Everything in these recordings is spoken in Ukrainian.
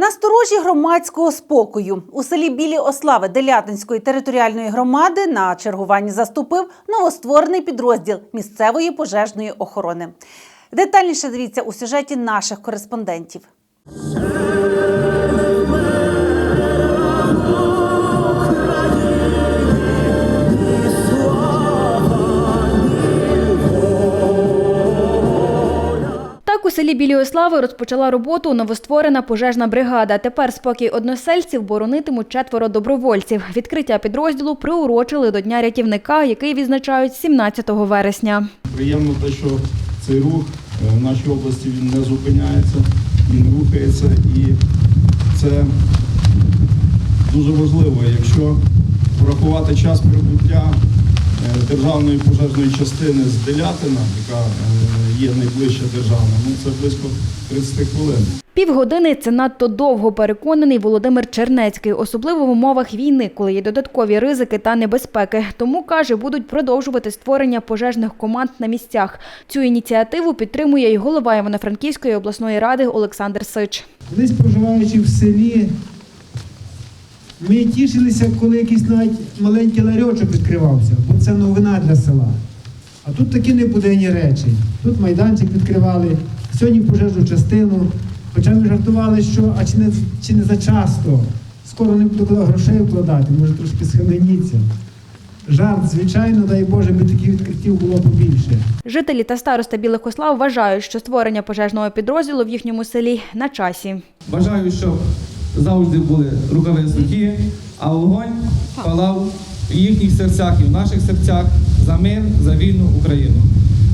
Насторожі громадського спокою у селі Білі Ослави Делятинської територіальної громади на чергуванні заступив новостворений підрозділ місцевої пожежної охорони. Детальніше дивіться у сюжеті наших кореспондентів. Так у селі Білі Ослави розпочала роботу новостворена пожежна бригада. Тепер спокій односельців боронитимуть четверо добровольців. Відкриття підрозділу приурочили до Дня рятівника, який відзначають 17 вересня. Приємно те, що цей рух е, в нашій області він не зупиняється, він рухається і це дуже важливо. Якщо врахувати час прибуття е, державної пожежної частини з Делятина, яка е, є найближча державна, ну це близько 30 хвилин. Півгодини це надто довго, переконаний Володимир Чернецький, особливо в умовах війни, коли є додаткові ризики та небезпеки. Тому каже, будуть продовжувати створення пожежних команд на місцях. Цю ініціативу підтримує й голова Івано-Франківської обласної ради Олександр Сич. Колись проживаючи в селі, ми тішилися, коли якийсь навіть маленький ларьочок відкривався, бо це новина для села. А тут такі неподайні речі. Тут майданчик відкривали, сьогодні пожежну частину. Хоча ми жартували, що а чи не, чи не зачасто, скоро не буду куди грошей вкладати, може трошки схаменіться. Жарт, звичайно, дай Боже, би таких відкриттів було побільше. Жителі та староста Білих Ослав вважають, що створення пожежного підрозділу в їхньому селі на часі. Бажаю, щоб завжди були рукави сухі, а вогонь палав в їхніх серцях і в наших серцях за мир, за вільну Україну.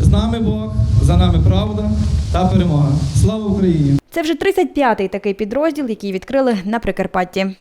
З нами Бог, за нами правда та перемога. Слава Україні! Це вже 35-й такий підрозділ, який відкрили на Прикарпатті.